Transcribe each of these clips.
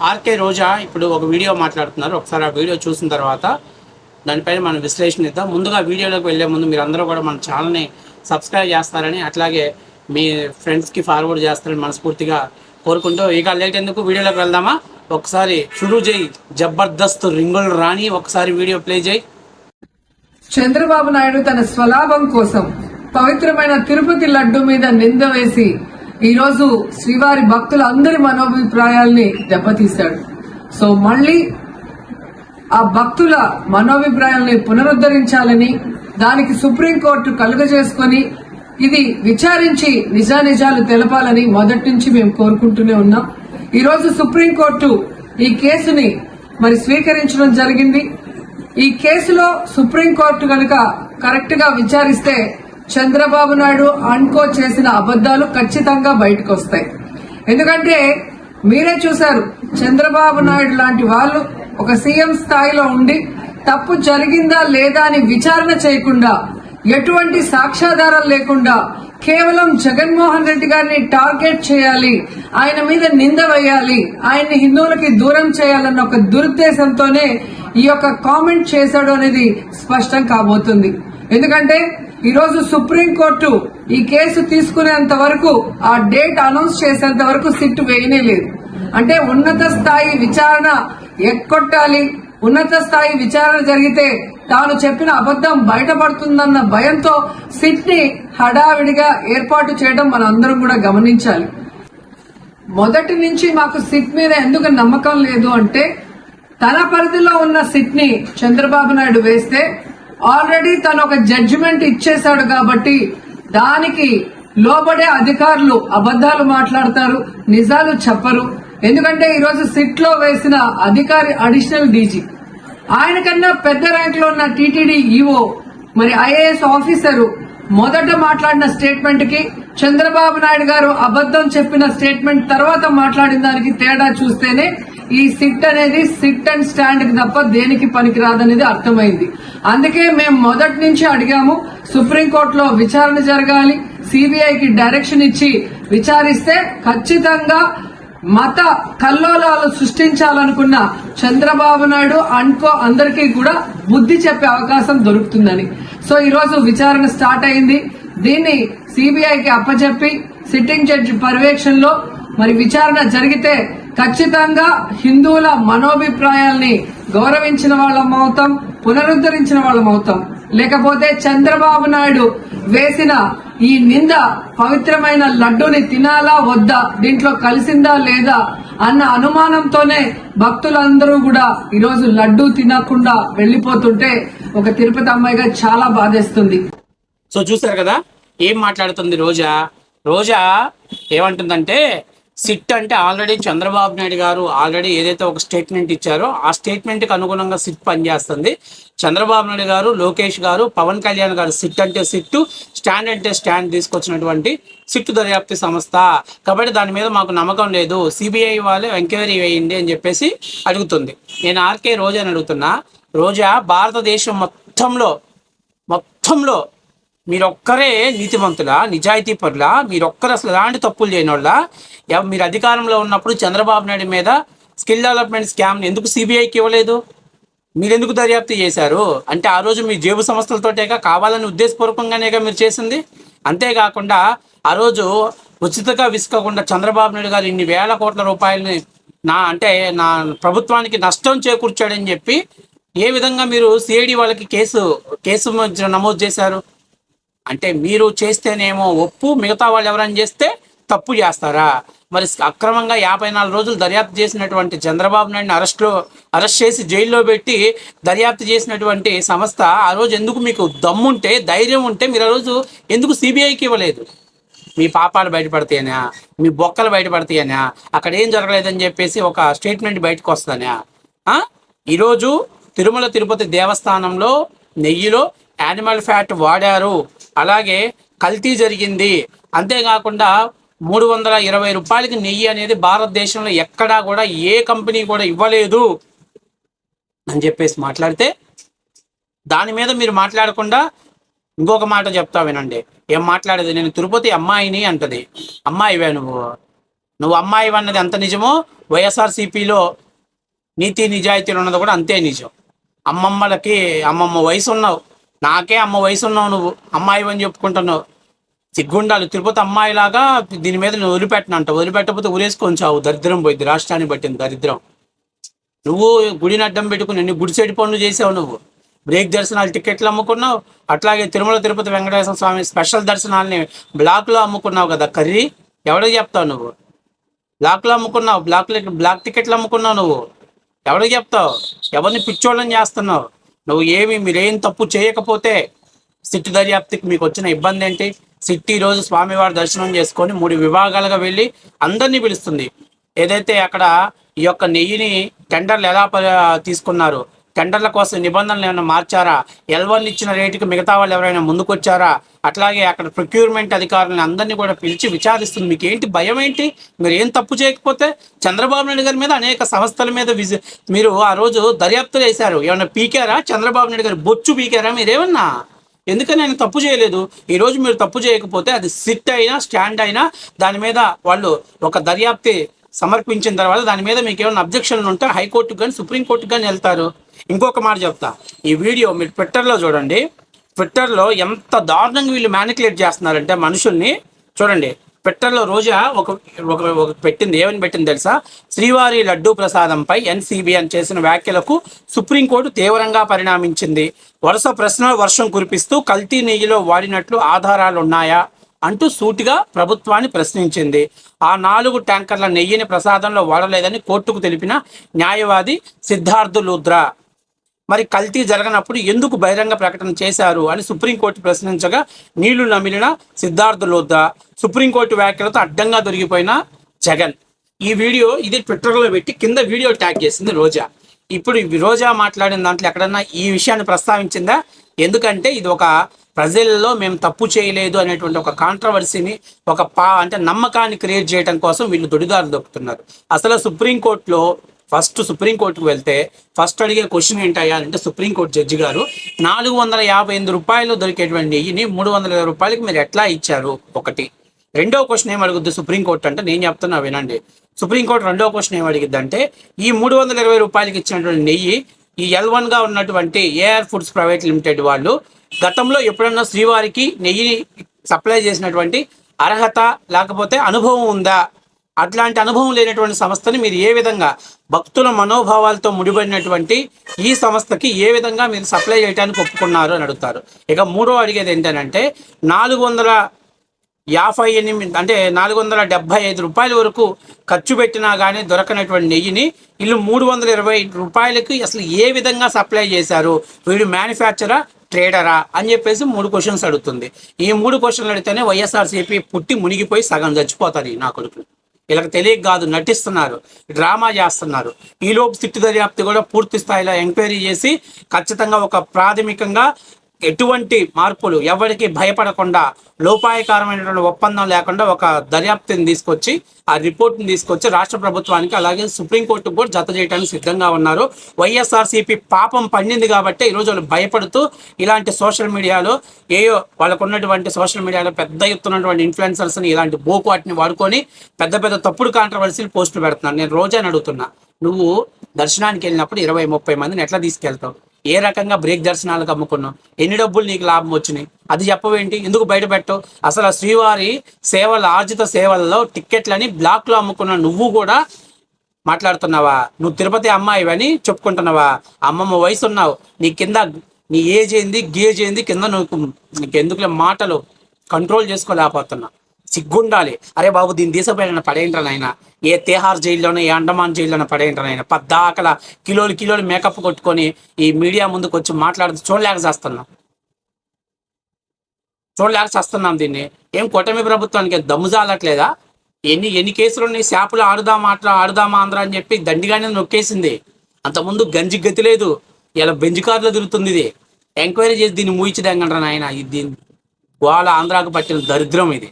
RK రోజా ఇప్పుడు ఒక video మాట్లాడుతున్నారు. ఒకసారి ఆ వీడియో చూసిన తర్వాత దానిపైన మనం విశ్లేషణ ఇద్దాం. ముందుగా వీడియోలోకి వెళ్ళే ముందు మీరు అందరూ కూడా మన ఛానల్ని సబ్స్క్రైబ్ చేస్తారని అట్లాగే మీ ఫ్రెండ్స్కి ఫార్వర్డ్ చేస్తారని మనస్ఫూర్తిగా కోరుకుంటూ ఇక లేట్ ఎందుకు వీడియోలోకి వెళ్దామా? ఒకసారి షురూ చేయి. జబర్దస్త్ రింగులు రాని ఒకసారి వీడియో ప్లే చేయి. చంద్రబాబు నాయుడు తన స్వలాభం కోసం పవిత్రమైన తిరుపతి లడ్డు మీద నింద వేసి ఈరోజు శ్రీవారి భక్తుల అందరి మనోభిప్రాయాల్ని దెబ్బతీశాడు. సో మళ్ళీ ఆ భక్తుల మనోభిప్రాయాల్ని పునరుద్ధరించాలని దానికి సుప్రీంకోర్టు కలుగజేసుకొని ఇది విచారించి నిజానిజాలు తెలపాలని మొదటి నుంచి మేము కోరుకుంటూనే ఉన్నాం. ఈరోజు సుప్రీంకోర్టు ఈ కేసుని మరి స్వీకరించడం జరిగింది. ఈ కేసులో సుప్రీంకోర్టు కనుక కరెక్ట్గా విచారిస్తే చంద్రబాబు నాయుడు అన్కో చేసిన అబద్దాలు ఖచ్చితంగా బయటకు వస్తాయి. ఎందుకంటే మీరే చూశారు చంద్రబాబు నాయుడు లాంటి వాళ్ళు ఒక సీఎం స్థాయిలో ఉండి తప్పు జరిగిందా లేదా అని విచారణ చేయకుండా ఎటువంటి సాక్ష్యాధారాలు లేకుండా కేవలం జగన్మోహన్ రెడ్డి గారిని టార్గెట్ చేయాలి ఆయన మీద నింద వేయాలి ఆయన్ని హిందువులకి దూరం చేయాలన్న ఒక దురుద్దేశంతోనే ఈ యొక్క కామెంట్ చేశాడు అనేది స్పష్టం కాబోతుంది. ఎందుకంటే ఈరోజు సుప్రీంకోర్టు ఈ కేసు తీసుకునేంత వరకు ఆ డేట్ అనౌన్స్ చేసేంత వరకు సిట్ వేయనే లేదు. అంటే ఉన్నత స్థాయి విచారణ ఎక్కొట్టాలి. ఉన్నత స్థాయి విచారణ జరిగితే తాను చెప్పిన అబద్దం బయటపడుతుందన్న భయంతో సిట్ని హడావిడిగా ఏర్పాటు చేయడం మన అందరం కూడా గమనించాలి. మొదటి నుంచి మాకు సిట్ మీద ఎందుకు నమ్మకం లేదు అంటే తన పరిధిలో ఉన్న సిట్ని చంద్రబాబు నాయుడు వేస్తే ఆల్రెడీ తను ఒక జడ్జిమెంట్ ఇచ్చేశాడు కాబట్టి దానికి లోబడే అధికారులు అబద్దాలు మాట్లాడతారు నిజాలు చెప్పరు. ఎందుకంటే ఈరోజు సిట్లో వేసిన అధికారి అడిషనల్ డీజీ. ఆయన కన్నా పెద్ద ర్యాంక్లో ఉన్న టీటీడీ ఈఓ మరి ఐఏఎస్ ఆఫీసరు మొదట మాట్లాడిన స్టేట్మెంట్కి చంద్రబాబు నాయుడు గారు అబద్దం చెప్పిన స్టేట్మెంట్ తర్వాత మాట్లాడిన దానికి తేడా చూస్తేనే ఈ సిట్ అనేది సిట్ అండ్ స్టాండ్కి తప్ప దేనికి పనికిరాదనేది అర్థమైంది. అందుకే మేము మొదటి నుంచి అడిగాము సుప్రీంకోర్టులో విచారణ జరగాలి సిబిఐకి డైరెక్షన్ ఇచ్చి విచారిస్తే ఖచ్చితంగా మత కల్లోలాలు సృష్టించాలనుకున్న చంద్రబాబు నాయుడు అన్కో అందరికీ కూడా బుద్ధి చెప్పే అవకాశం దొరుకుతుందని. సో ఈరోజు విచారణ స్టార్ట్ అయింది. దీన్ని సిబిఐకి అప్పచెప్పి సిట్టింగ్ జడ్జి పర్యవేక్షణలో మరి విచారణ జరిగితే ఖచ్చితంగా హిందువుల మనోభిప్రాయాల్ని గౌరవించిన వాళ్ళం అవుతాం పునరుద్ధరించిన వాళ్ళం అవుతాం. లేకపోతే చంద్రబాబు నాయుడు వేసిన ఈ నింద పవిత్రమైన లడ్డూని తినాలా వద్దా దీంట్లో కలిసిందా లేదా అన్న అనుమానంతోనే భక్తులందరూ కూడా ఈరోజు లడ్డూ తినకుండా వెళ్ళిపోతుంటే ఒక తిరుపతి అమ్మాయిగా చాలా బాధేస్తుంది. సో చూసారు కదా ఏం మాట్లాడుతుంది రోజా? రోజా ఏమంటుందంటే సిట్ అంటే ఆల్రెడీ చంద్రబాబు నాయుడు గారు ఆల్రెడీ ఏదైతే ఒక స్టేట్మెంట్ ఇచ్చారో ఆ స్టేట్మెంట్కి అనుగుణంగా సిట్ పనిచేస్తుంది. చంద్రబాబు నాయుడు గారు లోకేష్ గారు పవన్ కళ్యాణ్ గారు సిట్ అంటే సిట్టు స్టాండ్ అంటే స్టాండ్ తీసుకొచ్చినటువంటి సిట్టు దర్యాప్తు సంస్థ. కాబట్టి దాని మీద మాకు నమ్మకం లేదు. సిబిఐ వాళ్ళే ఎంక్వైరీ వేయండి అని చెప్పేసి అడుగుతుంది. నేను ఆర్కే రోజా అని అడుగుతున్నా. రోజా భారతదేశం మొత్తంలో మొత్తంలో మీరొక్కరే నీతివంతులా నిజాయితీ పరులా మీరొక్కరు అసలు ఎలాంటి తప్పులు చేయని వాళ్ళ మీరు అధికారంలో ఉన్నప్పుడు చంద్రబాబు నాయుడు మీద స్కిల్ డెవలప్మెంట్ స్కామ్ ఎందుకు సిబిఐకి ఇవ్వలేదు? మీరు ఎందుకు దర్యాప్తు చేశారు? అంటే ఆ రోజు మీ జేబు సంస్థలతోటేగా కావాలని ఉద్దేశపూర్వకంగానేగా మీరు చేసింది? అంతేకాకుండా ఆ రోజు ఉచితగా విసుకోకుండా చంద్రబాబు నాయుడు గారు ఇన్ని వేల కోట్ల రూపాయలని నా అంటే నా ప్రభుత్వానికి నష్టం చేకూర్చాడని చెప్పి ఏ విధంగా మీరు సిఐడి వాళ్ళకి కేసు కేసు నమోదు చేశారు? అంటే మీరు చేస్తేనేమో ఒప్పు మిగతా వాళ్ళు ఎవరైనా చేస్తే తప్పు చేస్తారా? మరి అక్రమంగా యాభై నాలుగు రోజులు దర్యాప్తు చేసినటువంటి చంద్రబాబు నాయుడిని అరెస్ట్లో అరెస్ట్ చేసి జైల్లో పెట్టి దర్యాప్తు చేసినటువంటి సంస్థ ఆ రోజు ఎందుకు మీకు దమ్ముంటే ధైర్యం ఉంటే మీరు ఆ రోజు ఎందుకు సిబిఐకి ఇవ్వలేదు? మీ పాపాలు బయటపడతాయనా? మీ బొక్కలు బయటపడతాయనా? అక్కడ ఏం జరగలేదని చెప్పేసి ఒక స్టేట్మెంట్ బయటకు వస్తుందనా. ఈరోజు తిరుమల తిరుపతి దేవస్థానంలో నెయ్యిలో యానిమల్ ఫ్యాట్ వాడారు. అలాగే కల్తీ జరిగింది. అంతేకాకుండా మూడు వందల ఇరవై రూపాయలకి నెయ్యి అనేది భారతదేశంలో ఎక్కడా కూడా ఏ కంపెనీ కూడా ఇవ్వలేదు అని చెప్పేసి మాట్లాడితే దాని మీద మీరు మాట్లాడకుండా ఇంకొక మాట చెప్తా వినండి. ఏం మాట్లాడేది? నేను తిరుపతి అమ్మాయిని అంటది. అమ్మాయివే నువ్వు. నువ్వు అమ్మాయి అన్నది ఎంత నిజమో వైఎస్ఆర్సీపీలో నీతి నిజాయితీలు ఉన్నది కూడా అంతే నిజం. అమ్మమ్మలకి అమ్మమ్మ వయసు ఉన్నావు నాకే అమ్మ వయసు ఉన్నావు నువ్వు. అమ్మాయి అని చెప్పుకుంటున్నావు. సిగ్గుండాలి. తిరుపతి అమ్మాయిలాగా దీని మీద నువ్వు వదిలిపెట్టనంట. వదిలిపెట్టకపోతే ఊరేసుకొని చావు. దరిద్రం పోయింది. రాష్ట్రాన్ని పట్టింది దరిద్రం. నువ్వు గుడిని అడ్డం పెట్టుకుని నీ గుడి సైడ్ పనులు చేసావు నువ్వు? బ్రేక్ దర్శనాలు టికెట్లు అమ్ముకున్నావు. అట్లాగే తిరుమల తిరుపతి వెంకటేశ్వర స్వామి స్పెషల్ దర్శనాలని బ్లాక్లో అమ్ముకున్నావు కదా కర్రీ? ఎవడో చెప్తావు నువ్వు? బ్లాక్లో అమ్ముకున్నావు. బ్లాక్ బ్లాక్ టికెట్లు అమ్ముకున్నావు నువ్వు. ఎవరికి చెప్తావు? ఎవరిని పిచ్చోళ్ళని చేస్తున్నావు? నువ్వు ఏమి మీరేం తప్పు చేయకపోతే సిట్టు దర్యాప్తుకి మీకు వచ్చిన ఇబ్బంది ఏంటి? సిట్టి రోజు స్వామివారి దర్శనం చేసుకొని మూడు విభాగాలుగా వెళ్ళి అందరినీ పిలుస్తుంది. ఏదైతే అక్కడ ఈ యొక్క నెయ్యిని టెండర్లు ఎలా ప- తీసుకున్నారు? టెండర్ల కోసం నిబంధనలు ఏమైనా మార్చారా? ఎల్వన్ ఇచ్చిన రేటుకి మిగతా వాళ్ళు ఎవరైనా ముందుకొచ్చారా? అట్లాగే అక్కడ ప్రొక్యూర్మెంట్ అధికారులను అందరినీ కూడా పిలిచి విచారిస్తుంది. మీకు ఏంటి భయం ఏంటి మీరు ఏం తప్పు చేయకపోతే చంద్రబాబు నాయుడు గారి మీద అనేక సంస్థల మీద విజి మీరు ఆ రోజు దర్యాప్తులు వేశారు ఏమైనా పీకారా? చంద్రబాబు నాయుడు గారు బొచ్చు పీకారా మీరేమన్నా? ఎందుకని నేను తప్పు చేయలేదు? ఈ రోజు మీరు తప్పు చేయకపోతే అది సిట్ అయినా స్టాండ్ అయినా దాని మీద వాళ్ళు ఒక దర్యాప్తి సమర్పించిన తర్వాత దాని మీద మీకు ఏమైనా అబ్జెక్షన్లు ఉంటే హైకోర్టుకు కానీ సుప్రీంకోర్టుకు కానీ వెళ్తారు. ఇంకొక మాట చెప్తా. ఈ వీడియో మీరు ట్విట్టర్లో చూడండి. ట్విట్టర్లో ఎంత దారుణంగా వీళ్ళు మ్యానికులేట్ చేస్తున్నారంటే మనుషుల్ని చూడండి. ట్విట్టర్లో రోజా ఒక ఒక పెట్టింది. ఏమని పెట్టింది తెలుసా? శ్రీవారి లడ్డూ ప్రసాదంపై ఎన్సీబీ అని చేసిన వ్యాఖ్యలకు సుప్రీంకోర్టు తీవ్రంగా పరిణామించింది. వరుస ప్రశ్నల వర్షం కురిపిస్తూ కల్తీ నెయ్యిలో వాడినట్లు ఆధారాలు ఉన్నాయా అంటూ సూటిగా ప్రభుత్వాన్ని ప్రశ్నించింది. ఆ నాలుగు ట్యాంకర్ల నెయ్యిని ప్రసాదంలో వాడలేదని కోర్టుకు తెలిపిన న్యాయవాది సిద్ధార్థు లూద్రా. మరి కల్తీ జరగనప్పుడు ఎందుకు బహిరంగ ప్రకటన చేశారు అని సుప్రీంకోర్టు ప్రశ్నించగా నీళ్ళు నమిలిన సిద్ధార్థ లోద్దా సుప్రీంకోర్టు వ్యాఖ్యలతో అడ్డంగా దొరికిపోయిన జగన్. ఈ వీడియో ఇది ట్విట్టర్లో పెట్టి కింద వీడియో ట్యాగ్ చేసింది రోజా. ఇప్పుడు రోజా మాట్లాడిన దాంట్లో ఎక్కడన్నా ఈ విషయాన్ని ప్రస్తావించిందా? ఎందుకంటే ఇది ఒక ప్రజల్లో మేము తప్పు చేయలేదు అనేటువంటి ఒక కాంట్రవర్సీని ఒక పా అంటే నమ్మకాన్ని క్రియేట్ చేయడం కోసం వీళ్ళు దొడిదారు దొక్కుతున్నారు. అసలు సుప్రీంకోర్టులో ఫస్ట్ సుప్రీంకోర్టుకు వెళ్తే ఫస్ట్ అడిగే క్వశ్చన్ ఏంటయ్యా అంటే సుప్రీంకోర్టు జడ్జి గారు నాలుగు వందల యాభై ఎనిమిది రూపాయలు దొరికేటువంటి నెయ్యిని మూడు వందల ఇరవై రూపాయలకి మీరు ఎట్లా ఇచ్చారు? ఒకటి. రెండో క్వశ్చన్ ఏం అడుగుద్ది సుప్రీంకోర్టు అంటే నేను చెప్తున్నా వినండి. సుప్రీంకోర్టు రెండో క్వశ్చన్ ఏం అడిగిద్ది అంటే ఈ మూడు వందల ఇరవై రూపాయలకి ఇచ్చినటువంటి నెయ్యి ఈ ఎల్గా ఉన్నటువంటి ఏఆర్ ఫుడ్స్ ప్రైవేట్ లిమిటెడ్ వాళ్ళు గతంలో ఎప్పుడన్నా శ్రీవారికి నెయ్యి సప్లై చేసినటువంటి అర్హత లేకపోతే అనుభవం ఉందా? అట్లాంటి అనుభవం లేనటువంటి సంస్థని మీరు ఏ విధంగా భక్తుల మనోభావాలతో ముడిపడినటువంటి ఈ సంస్థకి ఏ విధంగా మీరు సప్లై చేయడానికి ఒప్పుకున్నారు అని అడుగుతారు. ఇక మూడో అడిగేది ఏంటంటే నాలుగు వందల యాభై ఎనిమిది అంటే నాలుగు వందల డెబ్బై ఐదు రూపాయల వరకు ఖర్చు పెట్టినా కానీ దొరకనటువంటి నెయ్యిని వీళ్ళు మూడు వందల ఇరవై రూపాయలకి అసలు ఏ విధంగా సప్లై చేశారు? వీడు మ్యానుఫ్యాక్చరా ట్రేడరా అని చెప్పేసి మూడు క్వశ్చన్స్ అడుగుతుంది. ఈ మూడు క్వశ్చన్లు అడిగితేనే వైఎస్ఆర్సీపీ పుట్టి మునిగిపోయి సగం చచ్చిపోతారు ఈ నా కొడుకులు. వీళ్ళకి తెలియక కాదు నటిస్తున్నారు డ్రామా చేస్తున్నారు. ఈలోపు సిట్టు దర్యాప్తు కూడా పూర్తి స్థాయిలో ఎంక్వైరీ చేసి ఖచ్చితంగా ఒక ప్రాథమికంగా ఎటువంటి మార్పులు ఎవరికి భయపడకుండా లోపాయకారమైనటువంటి ఒప్పందం లేకుండా ఒక దర్యాప్తుని తీసుకొచ్చి ఆ రిపోర్ట్ని తీసుకొచ్చి రాష్ట్ర ప్రభుత్వానికి అలాగే సుప్రీంకోర్టుకు కూడా జత చేయడానికి సిద్ధంగా ఉన్నారు. వైఎస్ఆర్సీపీ పాపం పండింది కాబట్టి ఈరోజు వాళ్ళు భయపడుతూ ఇలాంటి సోషల్ మీడియాలో ఏయో వాళ్ళకు ఉన్నటువంటి సోషల్ మీడియాలో పెద్ద ఎత్తున్నటువంటి ఇన్ఫ్లుయెన్సర్స్ని ఇలాంటి బోకు వాటిని వాడుకొని పెద్ద పెద్ద తప్పుడు కాంట్రవర్సీలు పోస్టులు పెడుతున్నారు. నేను రోజే అడుగుతున్నా. నువ్వు దర్శనానికి వెళ్ళినప్పుడు ఇరవై ముప్పై మందిని ఎట్లా తీసుకెళ్తావు? ఏ రకంగా బ్రేక్ దర్శనాలకు అమ్ముకున్నావు? ఎన్ని డబ్బులు నీకు లాభం వచ్చినాయి? అది చెప్పవేంటి? ఎందుకు బయట పెట్టవు? అసలు ఆ శ్రీవారి సేవల ఆర్జిత సేవల్లో టిక్కెట్లని బ్లాక్లో అమ్ముకున్న నువ్వు కూడా మాట్లాడుతున్నావా? నువ్వు తిరుపతి అమ్మాయి అని చెప్పుకుంటున్నావా? అమ్మమ్మ వయసు ఉన్నావు నీ కింద నీ ఏజ్ ఏంది గేజ్ ఏంది కింద నువ్వు నీకు ఎందుకులే మాటలు కంట్రోల్ చేసుకోలేకపోతున్నావు. సిగ్గుండాలి. అరే బాబు దీని తీసుకుపోయిన పడేంటారు నాయన? ఏ తేహార్ జైల్లోనో ఏ అండమాన్ జైల్లోనో పడేంటారు నాయన? పద్దాకల కిలోలు కిలోలు మేకప్ కొట్టుకొని ఈ మీడియా ముందుకు వచ్చి మాట్లాడుతూ చూడలేక చేస్తున్నాం. చూడలేక చేస్తున్నాం దీన్ని. ఏం కూటమి ప్రభుత్వానికి దమ్ము జాలట్లేదా? ఎన్ని ఎన్ని కేసులు ఉన్నాయి? శాపులు ఆడుదాం ఆట ఆడుదామా ఆంధ్ర అని చెప్పి దండిగానే నొక్కేసింది. అంతకుముందు గంజి గతి లేదు. ఇలా బెంజ్ కార్లో తిరుగుతుంది ఇది. ఎంక్వైరీ చేసి దీన్ని మూయించి దెంగంటారా నాయన. ఇది గోళ ఆంధ్రాకు పట్టిన దరిద్రం ఇది.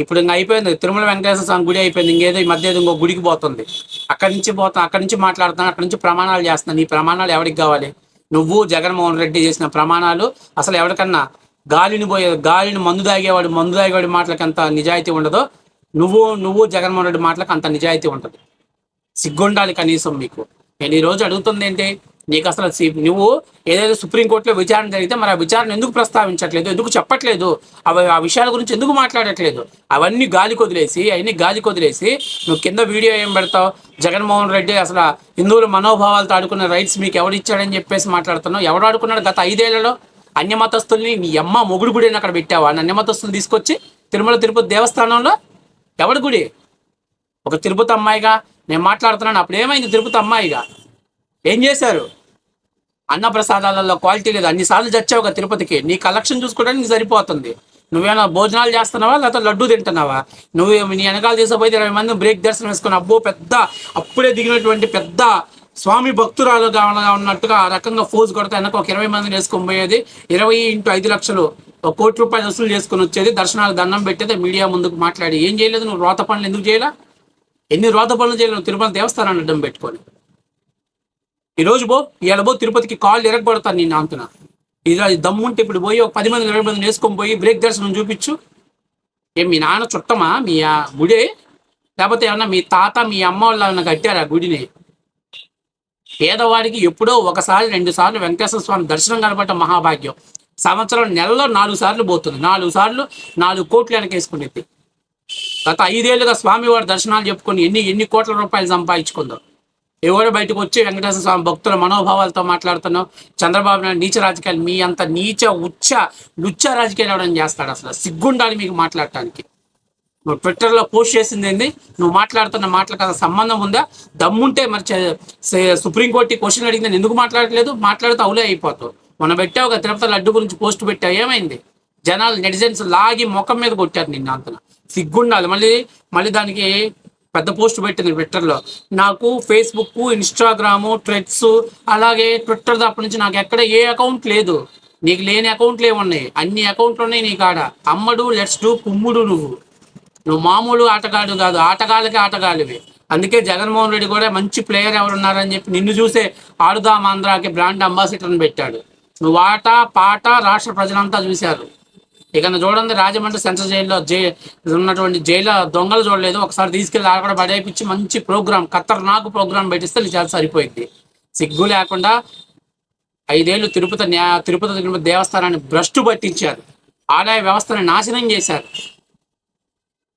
ఇప్పుడు ఇంకా అయిపోయింది. తిరుమల వెంకటేశ్వర స్వామి గుడి అయిపోయింది. ఇంకేదో ఈ మధ్య ఇంకో గుడికి పోతుంది. అక్కడి నుంచి పోతాం అక్కడి నుంచి మాట్లాడుతాను అక్కడి నుంచి ప్రమాణాలు చేస్తున్నాను ఈ ప్రమాణాలు ఎవరికి కావాలి? నువ్వు జగన్మోహన్ రెడ్డి చేసిన ప్రమాణాలు అసలు ఎవరికన్నా గాలిని పోయే గాలిని మందు తాగేవాడు మందు తాగేవాడి మాటలకు ఎంత నిజాయితీ ఉండదో. నువ్వు నువ్వు జగన్మోహన్ రెడ్డి మాటలకు అంత నిజాయితీ ఉంటుంది సిగ్గుండాలి కనీసం మీకు. నేను ఈరోజు అడుగుతుంది ఏంటి నీకు అసలు నువ్వు ఏదైతే సుప్రీంకోర్టులో విచారణ జరిగితే మరి ఆ విచారణ ఎందుకు ప్రస్తావించట్లేదు ఎందుకు చెప్పట్లేదు? అవి ఆ విషయాల గురించి ఎందుకు మాట్లాడట్లేదు? అవన్నీ గాలి కొదిలేసి అవన్నీ గాలి కొదిలేసి నువ్వు కింద వీడియో ఏం పెడతావు? జగన్మోహన్ రెడ్డి అసలు హిందువుల మనోభావాలతో ఆడుకున్న రైట్స్ మీకు ఎవడు ఇచ్చాడని చెప్పేసి మాట్లాడుతున్నావు? ఎవడు ఆడుకున్నాడు గత ఐదేళ్ళలో? అన్యమతస్తుల్ని నీ అమ్మ మొగుడు గుడిని అక్కడ పెట్టావా? అన్యమతస్తులు తీసుకొచ్చి తిరుమల తిరుపతి దేవస్థానంలో? ఎవడి గుడి? ఒక తిరుపతి అమ్మాయిగా? నేను మాట్లాడుతున్నాను అప్పుడు ఏమైంది తిరుపతి అమ్మాయిగా? ఏం చేశారు? అన్న ప్రసాదాలలో క్వాలిటీ లేదు. అన్నిసార్లు చచ్చావు తిరుపతికి. నీ కలెక్షన్ చూసుకోవడానికి నీకు సరిపోతుంది. నువ్వేమైనా భోజనాలు చేస్తున్నావా? లేకపోతే లడ్డు తింటున్నావా? నువ్వు నీ వెనకాల తీసుకుపోయి ఇరవై మంది బ్రేక్ దర్శనం వేసుకుని అబ్బో పెద్ద అప్పుడే దిగినటువంటి పెద్ద స్వామి భక్తురాలుగా ఉన్నట్టుగా ఆ రకంగా ఫోజ్ కొడితే వెనక ఒక ఇరవై మందిని వేసుకొని పోయేది. ఇరవై ఇంటూ ఐదు లక్షలు ఒక కోటి రూపాయలు వసూలు చేసుకుని వచ్చేది. దర్శనాలు దండం పెట్టేది. మీడియా ముందుకు మాట్లాడి. ఏం చేయలేదు? నువ్వు రోత పనులు ఎందుకు చేయలే? ఎన్ని రోత పనులు చేయలేవు తిరుమల తిరుపతి దేవస్థానాన్ని అడ్డం పెట్టుకొని. ఈ రోజు పో ఇవాళ పో తిరుపతికి కాళ్ళు ఎరగబడతాను నేను అంటున్నా. ఇలా దమ్ముంటే ఇప్పుడు పోయి ఒక పది మంది ఇరవై మంది వేసుకొని పోయి బ్రేక్ దర్శనం చూపించు. ఏం మీ నాన్న చుట్టమా? మీ ఆ గుడే? లేకపోతే ఏమన్నా మీ తాత మీ అమ్మ వాళ్ళు ఏమన్నా కట్టారా గుడిని? పేదవాడికి ఎప్పుడో ఒకసారి రెండు సార్లు వెంకటేశ్వర స్వామి దర్శనం కనబడ్డ మహాభాగ్యం. సంవత్సరం నెలలో నాలుగు సార్లు పోతుంది. నాలుగు సార్లు నాలుగు కోట్లు వెనకేసుకునేది. గత ఐదేళ్ళుగా స్వామివారి దర్శనాలు చెప్పుకొని ఎన్ని ఎన్ని కోట్ల రూపాయలు సంపాదించుకుందో. ఎవరు బయటకు వచ్చి వెంకటేశ్వర స్వామి భక్తుల మనోభావాలతో మాట్లాడుతున్నావు? చంద్రబాబు నాయుడు నీచ రాజకీయాలు మీ అంత నీచ ఉచ్చ లుచ్చ రాజకీయాలు ఎవడని చేస్తాడు అసలు? సిగ్గుండాలి మీకు మాట్లాడటానికి. నువ్వు ట్విట్టర్లో పోస్ట్ చేసింది ఏంది? నువ్వు మాట్లాడుతున్న మాటలకు అసలు సంబంధం ఉందా? దమ్ముంటే మరి చే- సుప్రీంకోర్టు క్వశ్చన్ అడిగింది నేను ఎందుకు మాట్లాడట్లేదు? మాట్లాడితే అవులే అయిపోతావు. మొన్న పెట్టావు ఒక తిరుపతి లడ్డు గురించి పోస్ట్ పెట్టావు ఏమైంది? జనాలు నెటిజన్స్ లాగి ముఖం మీద కొట్టారు నిన్న అంతన. సిగ్గుండాలి. మళ్ళీ మళ్ళీ దానికి పెద్ద పోస్ట్ పెట్టింది ట్విట్టర్లో. నాకు ఫేస్బుక్ ఇన్స్టాగ్రాము ట్రెడ్స్ అలాగే ట్విట్టర్ తప్ప నుంచి నాకు ఎక్కడ ఏ అకౌంట్ లేదు. నీకు లేని అకౌంట్లు ఏమున్నాయి? అన్ని అకౌంట్లు ఉన్నాయి నీ కాడ. అమ్మడు లెట్స్ డూ కుమ్ముడు నువ్వు. నువ్వు మామూలు ఆటగాడు కాదు ఆటగాళ్ళకి ఆటగాళ్ళవి. అందుకే జగన్మోహన్ రెడ్డి కూడా మంచి ప్లేయర్ ఎవరున్నారని చెప్పి నిన్ను చూసే ఆడుదాం ఆంధ్రాకి బ్రాండ్ అంబాసిడర్ని పెట్టాడు. నువ్వు ఆట పాట రాష్ట్ర ప్రజలంతా చూశారు. ఇక చూడండి రాజమండ్రి సెంట్రల్ జైల్లో జై ఉన్నటువంటి జైల్లో దొంగలు చూడలేదు. ఒకసారి తీసుకెళ్ళి ఆడ కూడా పడేపించి మంచి ప్రోగ్రామ్ ఖతర్నాక్ ప్రోగ్రామ్ పెట్టిస్తే చాలా సరిపోయింది. సిగ్గు లేకుండా ఐదేళ్ళు తిరుపతి న్యా తిరుపతి దేవస్థానాన్ని భ్రష్టు పట్టించారు. ఆదాయ వ్యవస్థను నాశనం చేశారు.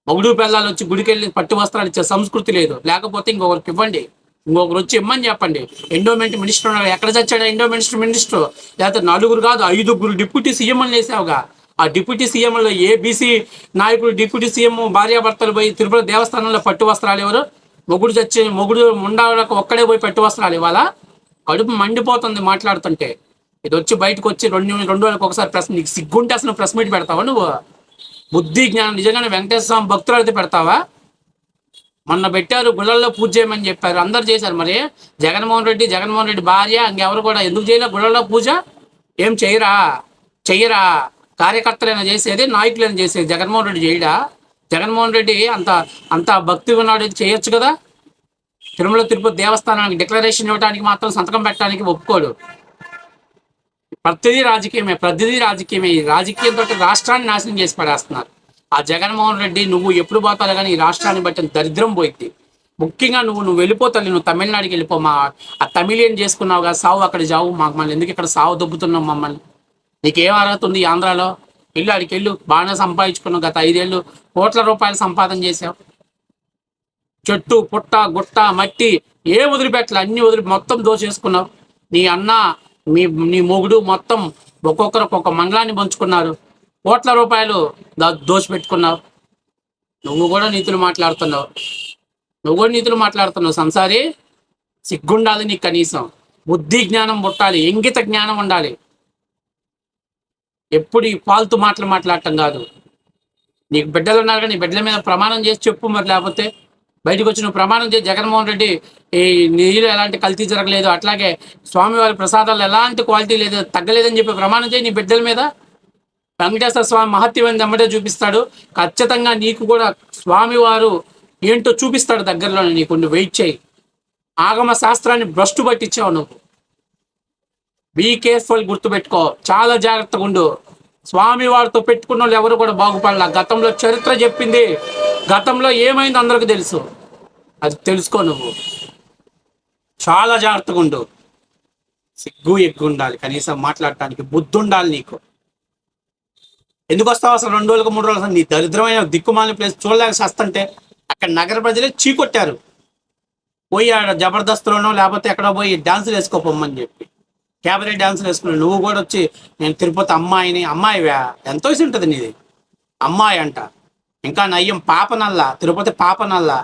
మొగుడు పిల్లలు వచ్చి గుడికెళ్ళి పట్టు వస్త్రాలు ఇచ్చే సంస్కృతి లేదు. లేకపోతే ఇంకొకరికి ఇవ్వండి. ఇంకొకరు వచ్చి ఇమ్మని చెప్పండి. ఎండోమెంట్ మినిస్టర్ ఉన్నాడు ఎక్కడ చచ్చాడు ఎండోమెంట్ మినిస్టర్? లేకపోతే నలుగురు కాదు ఐదుగురు డిప్యూటీ సీఎంలు వేసావుగా. ఆ డిప్యూటీ సీఎంలో ఏ బీసీ నాయకుడు డిప్యూటీ సీఎం భార్యాభర్తలు పోయి తిరుపతి దేవస్థానంలో పట్టు వస్త్రాలు ఎవరు? మొగుడు చచ్చి మొగుడు ముండాలకు ఒక్కడే పోయి పట్టు వస్త్రాలు ఇవ్వాలా? కడుపు మండిపోతుంది మాట్లాడుతుంటే. ఇది వచ్చి బయటకు వచ్చి రెండు రెండు వేలకు ఒకసారి ప్రెస్ నీకు సిగ్గుంటే అసలు ప్రెస్ మీట్ పెడతావా నువ్వు? బుద్ధి జ్ఞానం నిజంగానే వెంకటేశ్వర స్వామి భక్తులు అయితే పెడతావా? మొన్న పెట్టారు గుళ్ళల్లో పూజ చేయమని చెప్పారు అందరు చేశారు మరి. జగన్మోహన్ రెడ్డి జగన్మోహన్ రెడ్డి భార్య ఇంకెవరు కూడా? ఎందుకు చేయలే గుళ్ళల్లో పూజ? ఏం చెయ్యరా చెయ్యరా కార్యకర్తలైనా చేసేది నాయకులైనా చేసేది. జగన్మోహన్ రెడ్డి చేయడా? జగన్మోహన్ రెడ్డి అంత అంత భక్తి ఉన్నాడు చేయొచ్చు కదా? తిరుమల తిరుపతి దేవస్థానానికి డిక్లరేషన్ ఇవ్వడానికి మాత్రం సంతకం పెట్టడానికి ఒప్పుకోడు. ప్రతిదీ రాజకీయమే ప్రతిదీ రాజకీయమే. ఈ రాజకీయంతో రాష్ట్రాన్ని నాశనం చేసి పడేస్తున్నారు. ఆ జగన్మోహన్ రెడ్డి నువ్వు ఎప్పుడు పోతావు కానీ ఈ రాష్ట్రాన్ని బట్టి దరిద్రం పోయింది. ముఖ్యంగా నువ్వు నువ్వు వెళ్ళిపోతావు నువ్వు తమిళనాడుకి వెళ్ళిపో. మా ఆ తమిళియన్ చేసుకున్నావుగా సావు అక్కడ జావు. మాకు మళ్ళీ ఎందుకు ఇక్కడ సావు దొబ్బుతున్నావు మమ్మల్ని? నీకేం అర్హత ఉంది ఆంధ్రాలో? వెళ్ళు అడికి వెళ్ళు. బాగానే సంపాదించుకున్నావు గత ఐదేళ్ళు. కోట్ల రూపాయలు సంపాదన చేసావు చెట్టు పుట్ట గుట్ట మట్టి ఏ వదిలిపెట్టలే. అన్ని వదిలి మొత్తం దోచేసుకున్నావు. నీ అన్న మీ నీ మొగుడు మొత్తం ఒక్కొక్కరు ఒక్కొక్క మండలాన్ని పంచుకున్నారు. కోట్ల రూపాయలు దా- దోచిపెట్టుకున్నావు. నువ్వు కూడా నీతులు మాట్లాడుతున్నావు. నువ్వు కూడా నీతులు మాట్లాడుతున్నావు. సంసారి సిగ్గుండాలి నీకు కనీసం. బుద్ధి జ్ఞానం పుట్టాలి. ఇంగిత జ్ఞానం ఉండాలి. ఎప్పుడు ఈ ఫాల్తు మాటలు మాట్లాడటం కాదు. నీకు బిడ్డలు ఉన్నారు కానీ బిడ్డల మీద ప్రమాణం చేసి చెప్పు మరి లేకపోతే బయటకు వచ్చి నువ్వు ప్రమాణం చేసి జగన్మోహన్ రెడ్డి ఈ నీళ్ళు ఎలాంటి కల్తీ జరగలేదు అట్లాగే స్వామివారి ప్రసాదాలు ఎలాంటి క్వాలిటీ లేదు తగ్గలేదని చెప్పి ప్రమాణం చేయి నీ బిడ్డల మీద. వెంకటేశ్వర స్వామి మహత్యం దమ్మటే చూపిస్తాడు. ఖచ్చితంగా నీకు కూడా స్వామివారు ఏంటో చూపిస్తాడు దగ్గరలోనే నీకు నువ్వు వెయిట్ చేయి. ఆగమ శాస్త్రాన్ని భ్రష్టు పట్టించావు నువ్వు. బీ కేర్ఫుల్ గుర్తుపెట్టుకో. చాలా జాగ్రత్తగా ఉండు. స్వామి వారితో పెట్టుకున్న వాళ్ళు ఎవరు కూడా బాగుపడాల. గతంలో చరిత్ర చెప్పింది. గతంలో ఏమైంది అందరికి తెలుసు. అది తెలుసుకో నువ్వు. చాలా జాగ్రత్తగా ఉండు. సిగ్గు ఎక్కువ ఉండాలి. కనీసం మాట్లాడటానికి బుద్ధి ఉండాలి నీకు. ఎందుకు వస్తావు అసలు రెండు రోజులకు మూడు రోజులు నీ దరిద్రమైన దిక్కుమాలిన ప్లేస్ చూడలేక చేస్తుంటే అక్కడ నగర ప్రజలే చీకొట్టారు. పోయి ఆడ జబర్దస్త్లోనో లేకపోతే ఎక్కడో పోయి డాన్సులు వేసుకోపోమని చెప్పి. క్యాబరే డాన్సులు వేసుకున్నావు నువ్వు కూడా వచ్చి నేను తిరుపతి అమ్మాయిని అమ్మాయివా? ఎంత వయసు ఉంటుంది నీది. అమ్మాయి అంట. ఇంకా నయ్యం పాపనల్లా తిరుపతి పాపనల్లా.